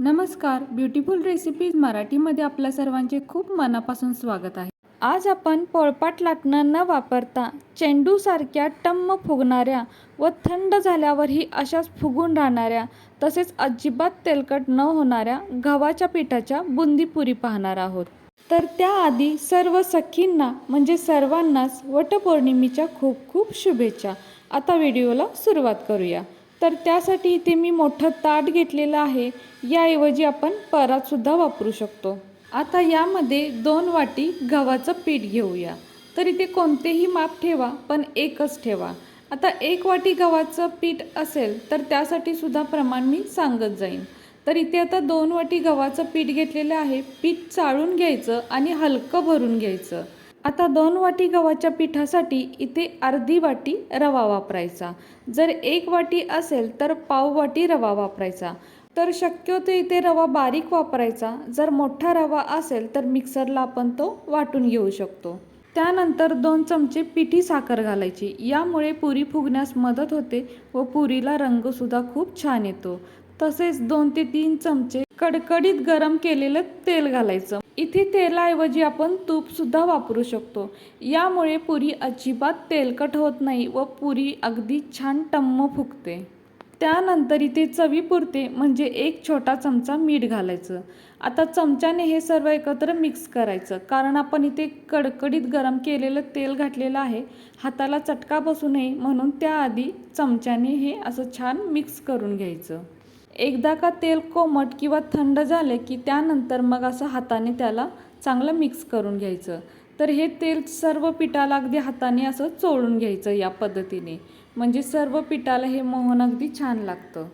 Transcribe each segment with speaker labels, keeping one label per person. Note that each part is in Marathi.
Speaker 1: नमस्कार. ब्युटिफुल रेसिपीज मराठीमध्ये आपल्या सर्वांचे खूप मनापासून स्वागत आहे. आज आपण पोळपाट लाटणं न वापरता चेंडूसारख्या टम्म फुगणाऱ्या व थंड झाल्यावरही अशाच फुगून राहणाऱ्या तसेच अजिबात तेलकट न होणाऱ्या गव्हाच्या पिठाच्या बुंदीपुरी पाहणार आहोत. तर त्याआधी सर्व सखींना म्हणजे सर्वांनाच वटपौर्णिमेच्या खूप खूप शुभेच्छा. आता व्हिडिओला सुरुवात करूया. तर त्यासाठी इथे मी मोठं ताट घेतलेलं आहे. याऐवजी आपण परातसुद्धा वापरू शकतो. आता यामध्ये दोन वाटी गव्हाचं पीठ घेऊया. तर इथे कोणतेही माप ठेवा पण एकच ठेवा. आता एक वाटी गव्हाचं पीठ असेल तर त्यासाठी सुद्धा प्रमाण मी सांगत जाईन. तर इथे आता दोन वाटी गव्हाचं पीठ घेतलेलं आहे. पीठ चाळून घ्यायचं आणि हलकं भरून घ्यायचं. आता दोन वाटी गव्हाच्या पिठासाठी इथे अर्धी वाटी रवा वापरायचा. जर एक वाटी असेल तर पाव वाटी रवा वापरायचा. तर शक्यतो इथे रवा बारीक वापरायचा. जर मोठा रवा असेल तर मिक्सरला आपण तो वाटून घेऊ शकतो. त्यानंतर दोन चमचे पिठी साखर घालायची. यामुळे पुरी फुगण्यास मदत होते व पुरीला रंगसुद्धा खूप छान येतो. तसेच दोन ते तीन चमचे कडकडीत गरम केलेलं तेल घालायचं. इथे तेलाऐवजी आपण तूपसुद्धा वापरू शकतो. यामुळे पुरी अजिबात तेलकट होत नाही व पुरी अगदी छान टम्म फुगते. त्यानंतर इथे चवीपुरते म्हणजे एक छोटा चमचा मीठ घालायचं. आता चमच्याने हे सर्व एकत्र मिक्स करायचं. कारण आपण इथे कडकडीत गरम केलेलं तेल घातलेलं आहे. हाताला चटका बसू नये म्हणून त्याआधी चमच्याने हे असं छान मिक्स करून घ्यायचं. एकदा का तेल कोमट किंवा थंड झाले की त्यानंतर मग असं हाताने त्याला चांगलं मिक्स करून घ्यायचं. तर हे तेल सर्व पिठाला अगदी हाताने असं चोळून घ्यायचं या पद्धतीने. म्हणजे सर्व पिठाला हे मोहन अगदी छान लागतं.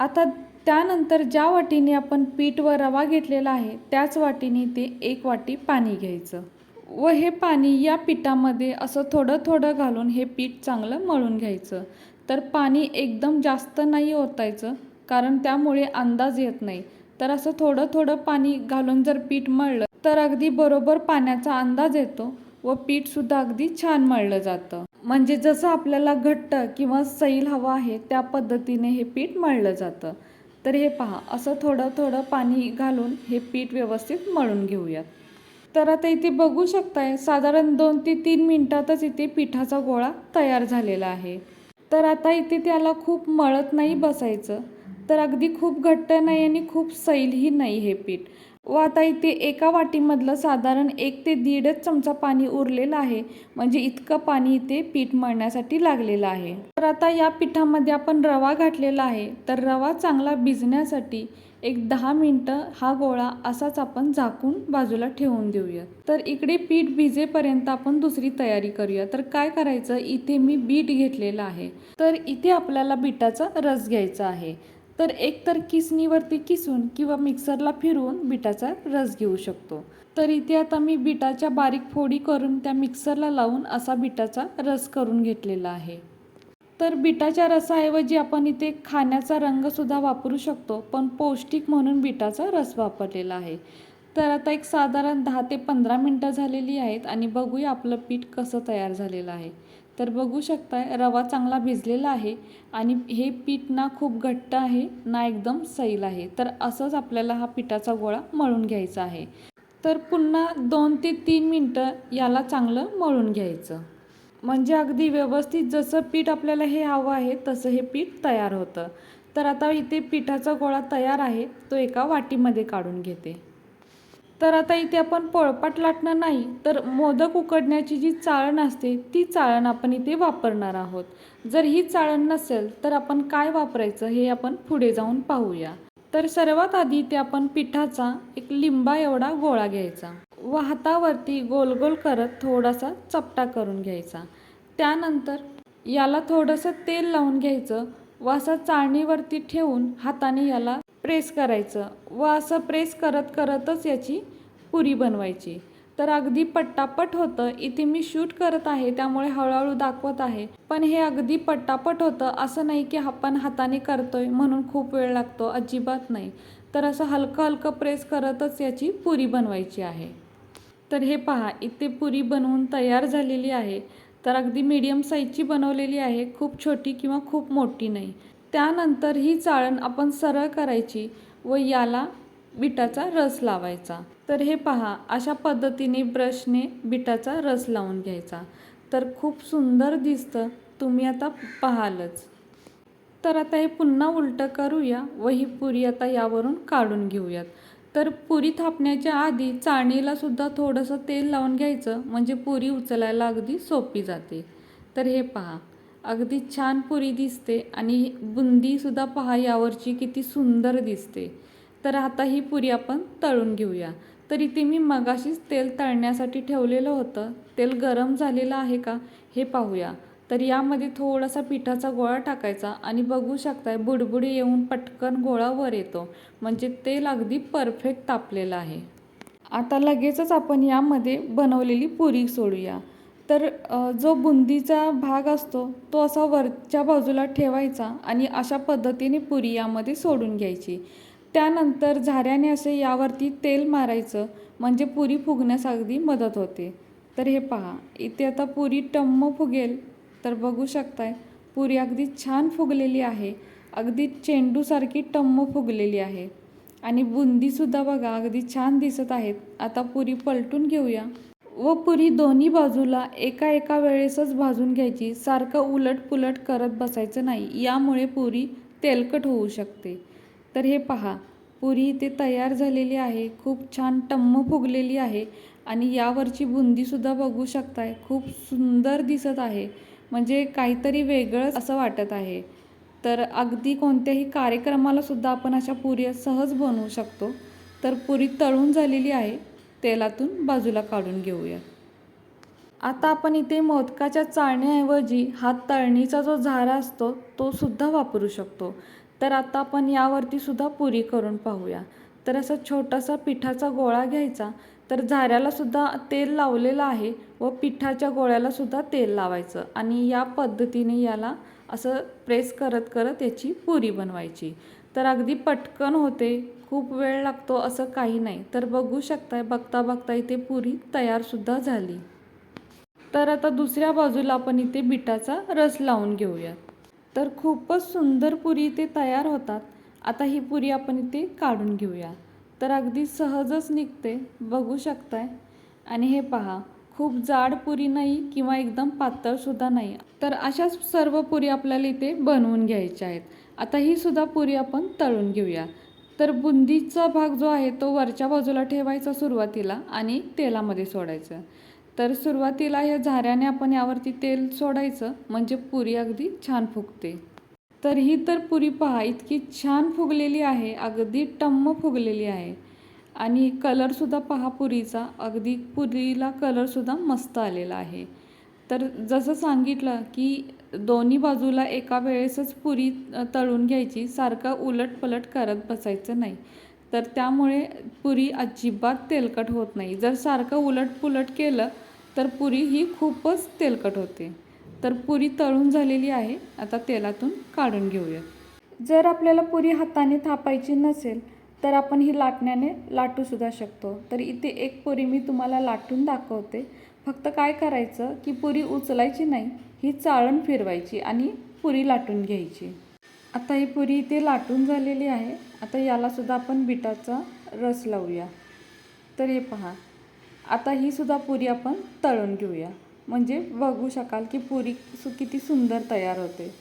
Speaker 1: आता त्यानंतर ज्या वाटीने आपण पीठ व रवा घेतलेला आहे त्याच वाटीने ते एक वाटी पाणी घ्यायचं. व हे पाणी या पिठामध्ये असं थोडं थोडं घालून हे पीठ चांगलं मळून घ्यायचं. तर पाणी एकदम जास्त नाही ओतायचं. कारण त्यामुळे अंदाज येत नाही. तर असं थोडं थोडं पाणी घालून जर पीठ मळलं तर अगदी बरोबर पाण्याचा अंदाज येतो व पीठसुद्धा अगदी छान मळलं जातं. म्हणजे जसं आपल्याला घट्ट किंवा सैल हवं आहे त्या पद्धतीने हे पीठ मळलं जातं. तर हे पहा असं थोडं थोडं पाणी घालून हे पीठ व्यवस्थित मळून घेऊयात. तर आता इथे बघू शकताय साधारण दोन ते तीन मिनिटातच इथे पिठाचा गोळा तयार झालेला आहे. तर आता इथे त्याला खूप मळत नाही बसायचं. तर अगदी खूप घट्ट नाही आणि खूप सैलही नाही हे पीठ. व आता इथे एका वाटीमधलं साधारण एक ते दीडच चमचा पाणी उरलेलं आहे. म्हणजे इतकं पाणी इथे पीठ मळण्यासाठी लागलेलं आहे. तर आता या पिठामध्ये आपण रवा घातलेला आहे. तर रवा चांगला भिजण्यासाठी एक दहा मिनटं हा गोळा असाच आपण झाकून बाजूला ठेवून देऊया. तर इकडे पीठ भिजेपर्यंत आपण दुसरी तयारी करूया. तर काय करायचं? इथे मी बीट घेतलेलं आहे. तर इथे आपल्याला बीटाचा रस घ्यायचा आहे. तर एक तर किसून किंवा मिक्सरला फिरवून बिटाचा रस घेऊ शकतो. तर इथे आता मी बिटाच्या बारीक फोडी करून त्या मिक्सरला लावून असा बिटाचा रस करून घेतलेला आहे. तर बिटाच्या रसाऐवजी आपण इथे खाण्याचा रंगसुद्धा वापरू शकतो पण पौष्टिक म्हणून बिटाचा रस वापरलेला आहे. तर आता एक साधारण दहा ते पंधरा मिनटं झालेली आहेत आणि बघूया आपलं पीठ कसं तयार झालेलं आहे. तर बघू शकताय रवा चांगला भिजलेला आहे आणि हे पीठ ना खूप घट्ट आहे ना एकदम सैल आहे. तर असंच आपल्याला हा पिठाचा गोळा मळून घ्यायचा आहे. तर पुन्हा दोन ते तीन मिनटं याला चांगलं मळून घ्यायचं. म्हणजे अगदी व्यवस्थित जसं पीठ आपल्याला हे हवं आहे तसं हे पीठ तयार होतं. तर आता इथे पिठाचा गोळा तयार आहे तो एका वाटीमध्ये काढून घेते. तर आता इथे आपण पोळपाट लाटणं नाही तर मोदक उकडण्याची जी चाळण असते ती चाळण आपण इथे वापरणार आहोत. जर ही चाळण नसेल तर आपण काय वापरायचं हे आपण पुढे जाऊन पाहूया. तर सर्वात आधी इथे आपण पिठाचा एक लिंबा एवढा गोळा घ्यायचा. व हातावरती गोल गोल करत थोडासा चपटा करून घ्यायचा. त्यानंतर याला थोडंसं तेल लावून घ्यायचं. व असं चाळणीवरती ठेवून हाताने याला प्रेस करायचं व असं प्रेस करत करतच याची पुरी बनवायची. तर अगदी पट्टापट होतं. इथे मी शूट करत आहे त्यामुळे हळूहळू दाखवत आहे. पण हे अगदी पट्टापट होतं. असं नाही की आपण हाताने करतोय म्हणून खूप वेळ लागतो. अजिबात नाही. तर असं हलकं हलकं प्रेस करतच याची पुरी बनवायची आहे. तर हे पहा इथे पुरी बनवून तयार झालेली आहे. तर अगदी मीडियम साईजची बनवलेली आहे. खूप छोटी किंवा खूप मोठी नाही. त्यानंतर ही चाळण आपण सरळ करायची व याला बिटाचा रस लावायचा. तर हे पहा अशा पद्धतीने ब्रशने बिटाचा रस लावून घ्यायचा. तर खूप सुंदर दिसतं. तुम्ही आता पाहालच. तर आता हे पुन्हा उलटं करूया व ही पुरी आता यावरून काढून घेऊयात. तर पुरी थापण्याच्या आधी चाळणीला सुद्धा थोडंसं तेल लावून घ्यायचं म्हणजे पुरी उचलायला अगदी सोपी जाते. तर हे पहा अगदी छान पुरी दिसते आणि बुंदीसुद्धा पहा यावरची किती सुंदर दिसते. तर आता ही पुरी आपण तळून घेऊया. तर इथे मी मगाशीच तेल तळण्यासाठी ठेवलेलं होतं. तेल गरम झालेलं आहे का हे पाहूया. तर यामध्ये थोडासा पिठाचा गोळा टाकायचा आणि बघू शकताय बुडबुडी येऊन पटकन गोळा वर येतो. म्हणजे तेल अगदी परफेक्ट तापलेलं आहे. आता लगेचच आपण यामध्ये बनवलेली पुरी सोडूया. जो बुंदीचा भाग असतो तो असा वरच्या बाजूला ठेवायचा आणि अशा पद्धतीने पुरी यामध्ये सोडून घ्यायची. त्यानंतर झाऱ्याने असे यावरती तेल मारायचं म्हणजे पुरी फुगण्यास अगदी मदत होते. तर हे पहा इथे आता पुरी टम्म फुगेल तर बघू शकताय पुरी अगदी छान फुगलेली आहे. अगदी चेंडूसारखी टम्म फुगलेली आहे. आणि बुंदीसुद्धा बघा अगदी छान दिसत आहेत. आता पुरी पलटून घेऊया. व पुरी दोन्ही बाजूला एका एका वेळेसच भाजून घ्यायची. सारखं उलट पुलट करत बसायचं नाही. यामुळे पुरी तेलकट होऊ शकते. तर हे पहा पुरी इथे तयार झालेली आहे. खूप छान टम्म फुगलेली आहे आणि यावरची बुंदीसुद्धा बघू शकताय. खूप सुंदर दिसत आहे. म्हणजे काहीतरी वेगळंच असं वाटत आहे. तर अगदी कोणत्याही कार्यक्रमालासुद्धा आपण अशा पुरी सहज बनवू शकतो. तर पुरी तळून झालेली आहे. तेलातून बाजूला काढून घेऊया. आता आपण इथे मोदकाच्या चाळण्याऐवजी हा तळणीचा जो झारा असतो तो सुद्धा वापरू शकतो. तर आता आपण यावरती सुद्धा पुरी करून पाहूया. तर असा छोटासा पिठाचा गोळा घ्यायचा. तर झाऱ्याला सुद्धा तेल लावलेलं आहे व पिठाच्या गोळ्याला सुद्धा तेल लावायचं आणि या पद्धतीने याला असं प्रेस करत करत याची पुरी बनवायची. तर अगदी पटकन होते. खूप वेळ लागतो असं काही नाही. तर बघू शकताय बघता बघता इथे पुरी तयारसुद्धा झाली. तर आता दुसऱ्या बाजूला आपण इथे बिटाचा रस लावून घेऊयात. तर खूपच सुंदर पुरी इथे तयार होतात. आता ही पुरी आपण इथे काढून घेऊया. तर अगदी सहजच निघते. बघू शकताय. आणि हे पहा खूप जाड पुरी नाही किंवा एकदम पातळसुद्धा नाही. तर अशाच सर्व पुरी आपल्याला इथे बनवून घ्यायच्या आहेत. आता ही सुद्धा पुरी आपण तळून घेऊया. तर बुंदीचा भाग जो आहे तो वरच्या बाजूला ठेवायचा सुरुवातीला आणि तेलामध्ये सोडायचं. तर सुरुवातीला या झाऱ्याने आपण यावरती तेल सोडायचं म्हणजे पुरी अगदी छान फुगते. तर ही तर पुरी पहा इतकी छान फुगलेली आहे अगदी टम्म फुगलेली आहे. आणि कलरसुद्धा पहा पुरीचा. अगदी पुरीला कलरसुद्धा मस्त आलेला आहे. तर जसं सांगितलं की दोन्ही बाजूला एका वेळेसच पुरी तळून घ्यायची. सारखं उलटपलट करत बसायचं नाही. तर त्यामुळे पुरी अजिबात तेलकट होत नाही. जर सारखं उलटपुलट केलं तर पुरी ही खूपच तेलकट होते. तर पुरी तळून झालेली आहे. आता तेलातून काढून घेऊया. जर आपल्याला पुरी हाताने थापायची नसेल तर आपण ही लाटण्याने लाटूसुद्धा शकतो. तर इथे एक पुरी मी तुम्हाला लाटून दाखवते. फक्त काय करायचं की पुरी उचलायची नाही ही चाळण फिरवायची आणि पुरी लाटून घ्यायची. आता ही पुरी इथे लाटून झालेली आहे. आता यालासुद्धा आपण बिटाचा रस लावूया. तर हे पहा. आता ही सुद्धा पुरी आपण तळून घेऊया. म्हणजे बघू शकाल की पुरी सु किती सुंदर तयार होते.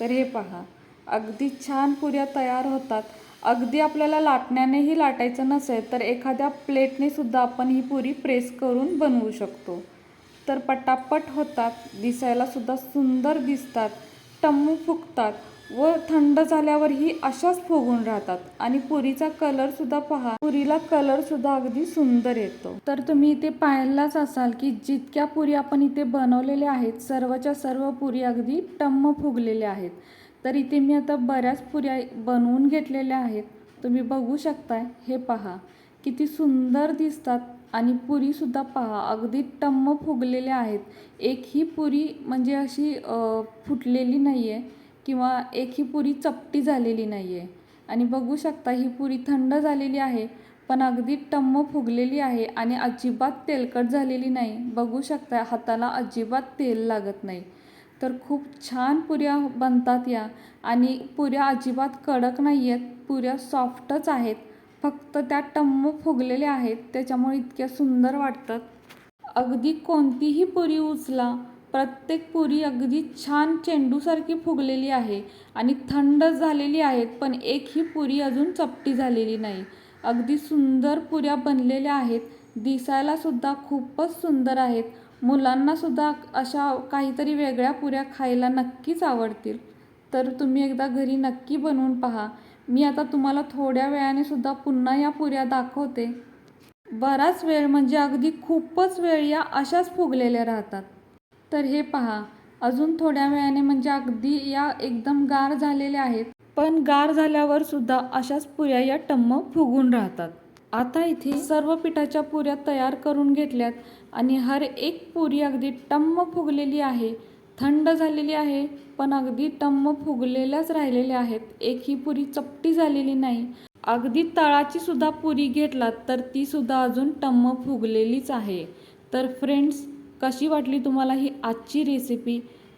Speaker 1: तर हे पहा. अगदी छान पुऱ्या तयार होतात. अगदी आपल्याला लाटण्यानेही लाटायचं नसेल तर एखाद्या प्लेटने सुद्धा आपण ही पुरी प्रेस करून बनवू शकतो. तर पटापट होतात दिसायला सुद्धा सुंदर दिसतात टम्मू फुगतात व थंड झाल्यावर ही अशाच फुगून राहतात. आणि पुरीचा कलर सुद्धा पहा पुरीला कलर सुद्धा अगदी सुंदर येतो. तर तुम्ही इथे पाहायलाच असाल की जितक्या पुरी आपण इथे बनवलेल्या आहेत सर्वच्या सर्व पुरी अगदी टम्म फुगलेल्या आहेत. तर इथे मी आता बऱ्याच पुऱ्या बनवून घेतलेल्या आहेत. तुम्ही बघू शकताय हे पहा. किती सुंदर दिसतात आणि पुरीसुद्धा पहा अगदी टम्म फुगलेल्या आहेत. एकही पुरी म्हणजे अशी फुटलेली नाही आहे किंवा एकही पुरी चपटी झालेली नाही आहे आणि बघू शकता ही पुरी थंड झालेली आहे पण अगदी टम्म फुगलेली आहे आणि अजिबात तेलकट झालेली नाही. बघू शकता हाताला अजिबात तेल लागत नाही. तर खूप छान पुऱ्या बनतात या. आणि पुऱ्या अजिबात कडक नाही आहेत पुऱ्या सॉफ्टच आहेत. फक्त त्या टम्म फुगलेल्या आहेत त्याच्यामुळे इतक्या सुंदर वाटतात. अगदी कोणतीही पुरी उचला प्रत्येक पुरी अगदी छान चेंडूसारखी फुगलेली आहे आणि थंड झालेली आहेत पण एकही पुरी अजून चपटी झालेली नाही. अगदी सुंदर पुऱ्या बनलेल्या आहेत दिसायला सुद्धा खूपच सुंदर आहेत. मुलांनासुद्धा अशा काहीतरी वेगळ्या पुऱ्या खायला नक्कीच आवडतील. तर तुम्ही एकदा घरी नक्की बनवून पहा. मी आता तुम्हाला थोड्या वेळाने सुद्धा पुन्हा या पुऱ्या दाखवते. बराच वेळ म्हणजे अगदी खूपच वेळ या अशाच फुगलेल्या राहतात. तर हे पहा. अजून थोड्या वेळाने म्हणजे अगदी या एकदम गार झालेल्या आहेत. पण गार झाल्यावर सुद्धा अशाच पुऱ्या या टम्म फुगून राहतात. आता इथे सर्व पिठाच्या पुऱ्या तयार करून घेतल्यात आणि हर एक पुरी अगदी टम्म फुगलेली आहे. थंड झालेली आहे पण अगदी टम्म फुगलेल्याच राहिलेल्या आहेत. एकही पुरी चपटी झालेली नाही. अगदी तळाची सुद्धा पुरी घेतलात तर ती सुद्धा अजून टम्म फुगलेलीच आहे. तर फ्रेंड्स कशी वाटली तुम्हाला ही आजची रेसिपी